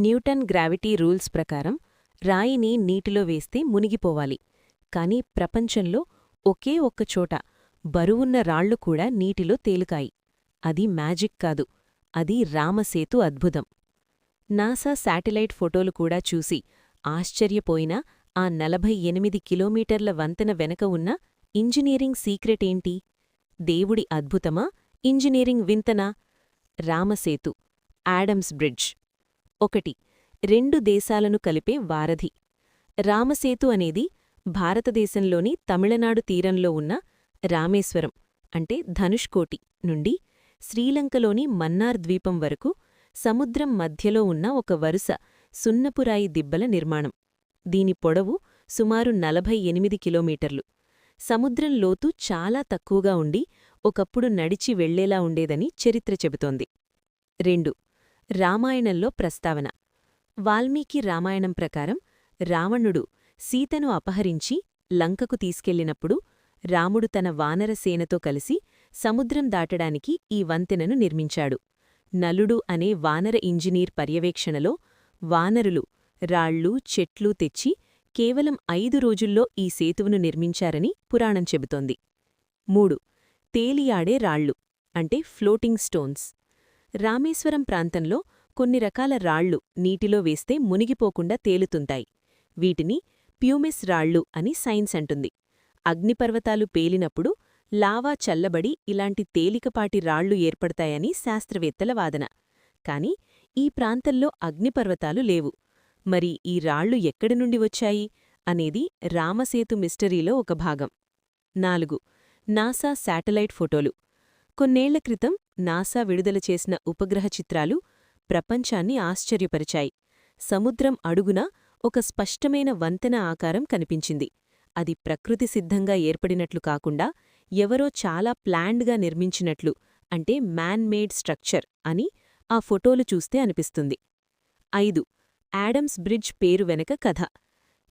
Newton gravity rules ప్రకారం రాయిని నీటిలో వేస్తే మునిగిపోవాలి. కాని ప్రపంచంలో ఒకే ఒక్కచోట బరువున్న రాళ్ళు కూడా నీటిలో తేలుకాయి అది మ్యాజిక్ కాదు. అది రామసేతు అద్భుతం. నాసా శాటిలైట్ ఫోటోలు కూడా చూసి ఆశ్చర్యపోయిన ఆ నలభై ఎనిమిది కిలోమీటర్ల వంతెన వెనక ఉన్న ఇంజనీరింగ్ సీక్రెట్ ఏంటి? దేవుడి అద్భుతమా? Engineering వింతనా? Ram Setu Adam's Bridge. ఒకటి. రెండు దేశాలను కలిపే వారధి. రామసేతు అనేది భారతదేశంలోని తమిళనాడు తీరంలో ఉన్న రామేశ్వరం అంటే ధనుష్కోటి నుండి శ్రీలంకలోని మన్నార్ ద్వీపం వరకు సముద్రం మధ్యలో ఉన్న ఒక వరుస సున్నపురాయి దిబ్బల నిర్మాణం. దీని పొడవు సుమారు నలభై ఎనిమిది కిలోమీటర్లు. సముద్రం లోతు చాలా తక్కువగా ఉండి ఒకప్పుడు నడిచి వెళ్ళేలా ఉండేదని చరిత్ర చెబుతోంది. రెండు. రామాయణంలో ప్రస్తావన. వాల్మీకి రామాయణం ప్రకారం రావణుడు సీతను అపహరించి లంకకు తీసుకెళ్ళినప్పుడు రాముడు తన వానరసేనతో కలిసి సముద్రం దాటడానికి ఈ వంతెనను నిర్మించాడు. నలుడు అనే వానర ఇంజనీర్ పర్యవేక్షణలో వానరులు రాళ్ళు చెట్లు తెచ్చి కేవలం ఐదు రోజుల్లో ఈ సేతువును నిర్మించారని పురాణం చెబుతోంది. మూడు. తేలియాడే రాళ్ళు అంటే ఫ్లోటింగ్ స్టోన్స్. రామేశ్వరం ప్రాంతంలో కొన్ని రకాల రాళ్ళు నీటిలో వేస్తే మునిగిపోకుండా తేలుతుంటాయి. వీటిని ప్యూమిస్ రాళ్ళు అని సైన్స్ అంటుంది. అగ్నిపర్వతాలు పేలినప్పుడు లావా చల్లబడి ఇలాంటి తేలికపాటి రాళ్ళు ఏర్పడతాయని శాస్త్రవేత్తల వాదన. కాని ఈ ప్రాంతంలో అగ్నిపర్వతాలు లేవు. మరి ఈ రాళ్ళు ఎక్కడి నుండి వచ్చాయి? అనేది రామసేతు మిస్టరీలో ఒక భాగం. నాలుగు. నాసా శాటిలైట్ ఫోటోలు. కొన్నేళ్ళ క్రితం నాసా విడుదల చేసిన ఉపగ్రహ చిత్రాలు ప్రపంచాన్ని ఆశ్చర్యపరిచాయి. సముద్రం అడుగున ఒక స్పష్టమైన వంతెన ఆకారం కనిపించింది. అది ప్రకృతి సిద్ధంగా ఏర్పడినట్లు కాకుండా ఎవరో చాలా ప్లాండ్గా నిర్మించినట్లు అంటే మ్యాన్ మేడ్ స్ట్రక్చర్ అని ఆ ఫోటోలు చూస్తే అనిపిస్తుంది. ఐదు. యాడమ్స్ బ్రిడ్జ్ పేరు వెనక కథ.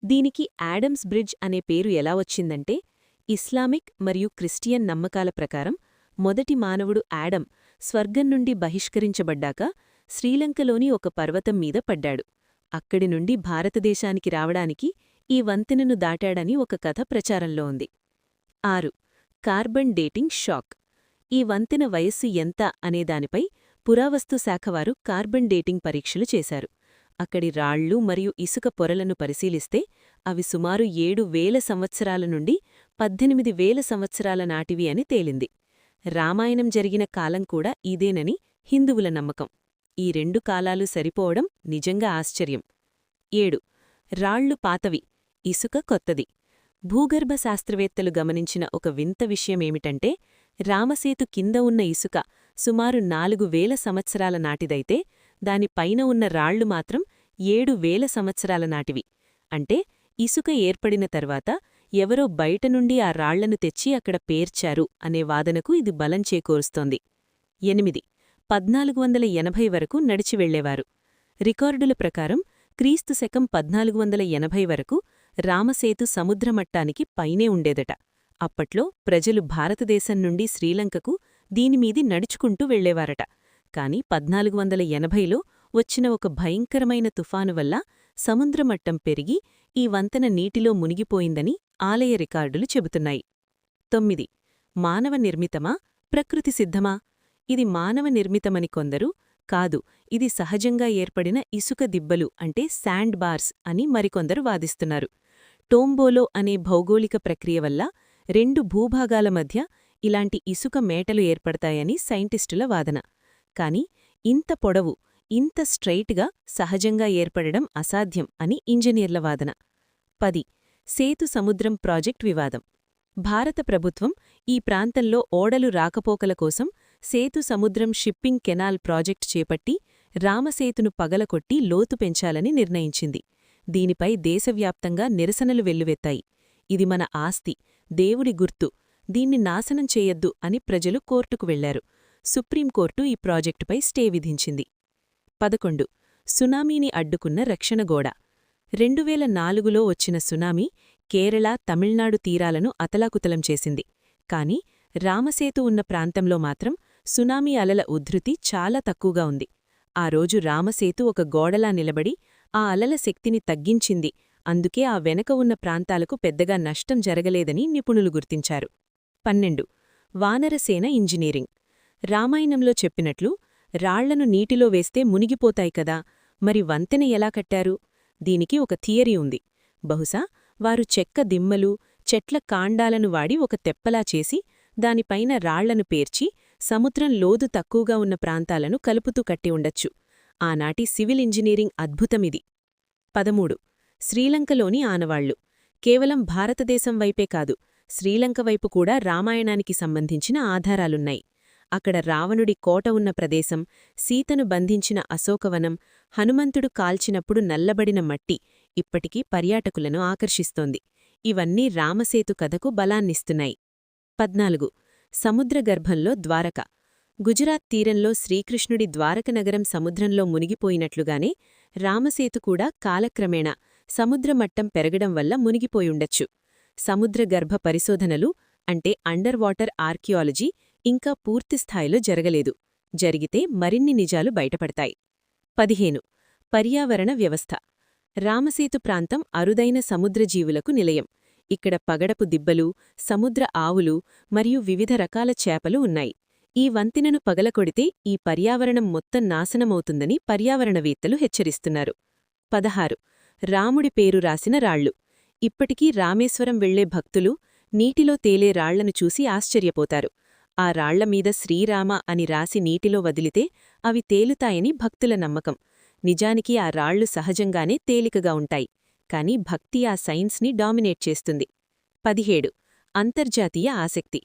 దీనికి యాడమ్స్ బ్రిడ్జ్ అనే పేరు ఎలా వచ్చిందంటే ఇస్లామిక్ మరియు క్రిస్టియన్ నమ్మకాల ప్రకారం మొదటి మానవుడు యాడమ్ స్వర్గం నుండి బహిష్కరించబడ్డాక శ్రీలంకలోని ఒక పర్వతం మీద పడ్డాడు. అక్కడి నుండి భారతదేశానికి రావడానికి ఈ వంతెనను దాటాడని ఒక కథ ప్రచారంలో ఉంది. ఆరు. Carbon dating shock. ఈ వంతెన వయస్సు ఎంత అనేదానిపై పురావస్తు శాఖవారు కార్బన్ డేటింగ్ పరీక్షలు చేశారు. అక్కడి రాళ్ళు మరియు ఇసుక పొరలను పరిశీలిస్తే అవి సుమారు ఏడు వేల సంవత్సరాల నుండి పద్దెనిమిది వేల సంవత్సరాల నాటివి అని తేలింది. రామాయణం జరిగిన కాలం కూడా ఇదేనని హిందువుల నమ్మకం. ఈ రెండు కాలాలు సరిపోవడం నిజంగా ఆశ్చర్యం. ఏడు. రాళ్ళు పాతవి ఇసుక కొత్తది. భూగర్భ శాస్త్రవేత్తలు గమనించిన ఒక వింత విషయమేమిటంటే రామసేతు కింద ఉన్న ఇసుక సుమారు నాలుగు వేల సంవత్సరాల నాటిదైతే దానిపైన ఉన్న రాళ్ళు మాత్రం ఏడు వేల సంవత్సరాల నాటివి. అంటే ఇసుక ఏర్పడిన తర్వాత ఎవరో బయట నుండి ఆ రాళ్ళను తెచ్చి అక్కడ పేర్చారు అనే వాదనకు ఇది బలం చేకూరుస్తోంది. ఎనిమిది. పద్నాలుగు వందల ఎనభై వరకు నడిచి వెళ్ళేవారు రికార్డుల ప్రకారం క్రీస్తు శకం పద్నాలుగు వందల ఎనభై వరకు రామసేతు సముద్రమట్టానికి పైనే ఉండేదట. అప్పట్లో ప్రజలు భారతదేశం నుండి శ్రీలంకకు దీనిమీది నడుచుకుంటూ వెళ్ళేవారట కాని పద్నాలుగు వందల ఎనభైలో వచ్చిన ఒక భయంకరమైన తుఫాను వల్ల సముద్రమట్టం పెరిగి ఈ వంతెన నీటిలో మునిగిపోయిందని ఆలయ రికార్డులు చెబుతున్నాయి. తొమ్మిది. మానవ నిర్మితమా? ప్రకృతి సిద్ధమా? ఇది మానవ నిర్మితమని కొందరు కాదు ఇది సహజంగా ఏర్పడిన ఇసుక దిబ్బలు అంటే శాండ్ బార్స్ అని మరికొందరు వాదిస్తున్నారు. టోంబోలో అనే భౌగోళిక ప్రక్రియ వల్ల రెండు భూభాగాల మధ్య ఇలాంటి ఇసుక మేటలు ఏర్పడతాయని సైంటిస్టుల వాదన. కాని ఇంత పొడవు ఇంత స్ట్రైట్గా సహజంగా ఏర్పడడం అసాధ్యం అని ఇంజనీర్ల వాదన. పది. సేతు సముద్రం ప్రాజెక్ట్ వివాదం. భారత ప్రభుత్వం ఈ ప్రాంతంలో ఓడలు రాకపోకల కోసం సేతు సముద్రం షిప్పింగ్ కెనాల్ ప్రాజెక్ట్ చేపట్టి రామసేతును పగలకొట్టి లోతు పెంచాలని నిర్ణయించింది. దీనిపై దేశవ్యాప్తంగా నిరసనలు వెల్లువెత్తాయి. ఇది మన ఆస్తి దేవుడి గుర్తు. దీన్ని నాశనం చేయొద్దు అని ప్రజలు కోర్టుకు వెళ్ళారు. సుప్రీంకోర్టు ఈ ప్రాజెక్టుపై స్టే విధించింది. పదకొండు. సునామీని అడ్డుకున్న రక్షణగోడ రెండువేల నాలుగులో వచ్చిన సునామీ కేరళ తమిళనాడు తీరాలను అతలాకుతలం చేసింది. కాని రామసేతు ఉన్న ప్రాంతంలో మాత్రం సునామీ అలల ఉద్ధృతి చాలా తక్కువగా ఉంది. ఆ రోజు రామసేతు ఒక గోడలా నిలబడి ఆ అలల శక్తిని తగ్గించింది. అందుకే ఆ వెనక ఉన్న ప్రాంతాలకు పెద్దగా నష్టం జరగలేదని నిపుణులు గుర్తించారు. పన్నెండు. వానరసేన ఇంజనీరింగ్. రామాయణంలో చెప్పినట్లు రాళ్ళను నీటిలో వేస్తే మునిగిపోతాయి కదా మరి వంతెన ఎలా కట్టారు? దీనికి ఒక థియరీ ఉంది. బహుశా వారు చెక్క దిమ్మలు చెట్ల కాండాలను వాడి ఒక తెప్పలా చేసి దానిపైన రాళ్ళను పేర్చి సముద్రం లోదు తక్కువగా ఉన్న ప్రాంతాలను కలుపుతూ కట్టి ఉండొచ్చు. ఆనాటి సివిల్ ఇంజనీరింగ్ అద్భుతమిది. పదమూడు. శ్రీలంకలోని ఆనవాళ్ళు. కేవలం భారతదేశం వైపే కాదు శ్రీలంక వైపు కూడా రామాయణానికి సంబంధించిన ఆధారాలున్నాయి. అక్కడ రావణుడి కోట ఉన్న ప్రదేశం సీతను బంధించిన అశోకవనం హనుమంతుడు కాల్చినప్పుడు నల్లబడిన మట్టి ఇప్పటికీ పర్యాటకులను ఆకర్షిస్తోంది. ఇవన్నీ రామసేతు కథకు బలాన్నిస్తున్నాయి. పద్నాలుగు. సముద్రగర్భంలో ద్వారక. గుజరాత్ తీరంలో శ్రీకృష్ణుడి ద్వారకనగరం సముద్రంలో మునిగిపోయినట్లుగానే రామసేతు కూడా కాలక్రమేణా సముద్రమట్టం పెరగడం వల్ల మునిగిపోయుండొచ్చు. సముద్రగర్భ పరిశోధనలు అంటే అండర్ వాటర్ ఆర్కియాలజీ ఇంకా పూర్తిస్థాయిలో జరగలేదు. జరిగితే మరిన్ని నిజాలు బయటపడతాయి. పదిహేను. పర్యావరణ వ్యవస్థ. రామసేతు ప్రాంతం అరుదైన సముద్రజీవులకు నిలయం. ఇక్కడ పగడపు దిబ్బలు సముద్ర ఆవులు మరియు వివిధ రకాల చేపలు ఉన్నాయి. ఈ వంతెనను పగలకొడితే ఈ పర్యావరణం మొత్తం నాశనమవుతుందని పర్యావరణవేత్తలు హెచ్చరిస్తున్నారు. పదహారు. రాముడి పేరు రాసిన రాళ్ళు ఇప్పటికీ రామేశ్వరం వెళ్ళే భక్తులు నీటిలో తేలే రాళ్ళను చూసి ఆశ్చర్యపోతారు. ఆ రాళ్ళమీద శ్రీరామ అని రాసి నీటిలో వదిలితే అవి తేలుతాయని భక్తుల నమ్మకం. నిజానికి ఆ రాళ్ళు సహజంగానే తేలికగా ఉంటాయి. కాని భక్తి ఆ సైన్స్ని డామినేట్ చేస్తుంది. పదిహేడు. అంతర్జాతీయ ఆసక్తి.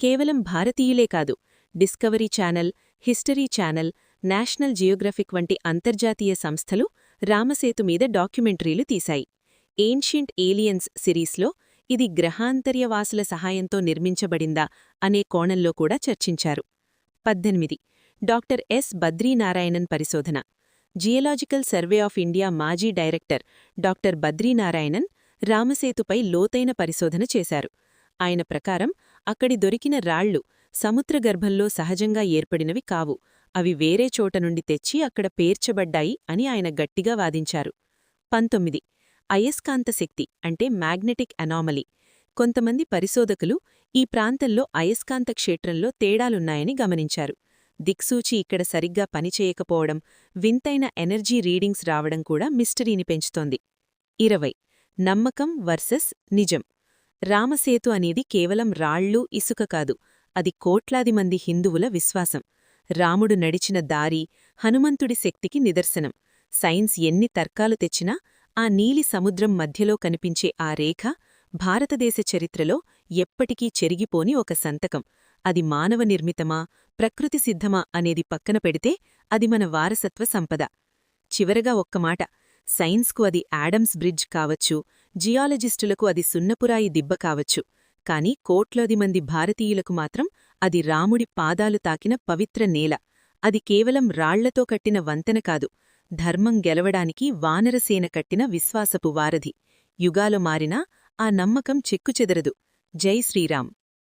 కేవలం భారతీయులే కాదు Discovery Channel History Channel National Geographic వంటి అంతర్జాతీయ సంస్థలు రామసేతు మీద డాక్యుమెంటరీలు తీశాయి. ఏన్షియంట్ ఏలియన్స్ సిరీస్లో ఇది గ్రహాంతర్యవాసుల సహాయంతో నిర్మించబడిందా అనే కోణంలో కూడా చర్చించారు. పద్దెనిమిది. Doctor S. బద్రీనారాయణన్ పరిశోధన. జియలాజికల్ సర్వే ఆఫ్ ఇండియా మాజీ డైరెక్టర్ డాక్టర్ బద్రీనారాయణన్ రామసేతుపై లోతైన పరిశోధన చేశారు. ఆయన ప్రకారం అక్కడి దొరికిన రాళ్ళు సముద్రగర్భంలో సహజంగా ఏర్పడినవి కావు. అవి వేరే చోట నుండి తెచ్చి అక్కడ పేర్చబడ్డాయి అని ఆయన గట్టిగా వాదించారు. పంతొమ్మిది. అయస్కాంత శక్తి అంటే మ్యాగ్నెటిక్ అనామలీ. కొంతమంది పరిశోధకులు ఈ ప్రాంతంలో అయస్కాంత క్షేత్రంలో తేడాలున్నాయని గమనించారు. దిక్సూచి ఇక్కడ సరిగ్గా పనిచేయకపోవడం వింతైన ఎనర్జీ రీడింగ్స్ రావడం కూడా మిస్టరీని పెంచుతోంది. ఇరవై. నమ్మకం వర్సెస్ నిజం. రామసేతు అనేది కేవలం రాళ్ళు ఇసుక కాదు అది కోట్లాది మంది హిందువుల విశ్వాసం. రాముడు నడిచిన దారి హనుమంతుడి శక్తికి నిదర్శనం. సైన్స్ ఎన్ని తర్కాలు తెచ్చినా ఆ నీలి సముద్రం మధ్యలో కనిపించే ఆ రేఖ భారతదేశ చరిత్రలో ఎప్పటికీ చెరిగిపోని ఒక సంతకం. అది మానవ నిర్మితమా ప్రకృతి సిద్ధమా అనేది పక్కన పెడితే అది మన వారసత్వ సంపద. చివరగా ఒక్కమాట సైన్స్కు అది యాడమ్స్ బ్రిడ్జ్ కావచ్చు జియాలజిస్టులకు అది సున్నపురాయి దిబ్బ కావచ్చు కాని కోట్లాది మంది భారతీయులకు మాత్రం అది రాముడి పాదాలు తాకిన పవిత్ర నేల. అది కేవలం రాళ్ళతో కట్టిన వంతెన కాదు ధర్మం గెలవడానికి వానరసేన కట్టిన విశ్వాసపు వారధి. యుగాలు మారినా ఆ నమ్మకం చెక్కుచెదరదు. జై శ్రీరామ్.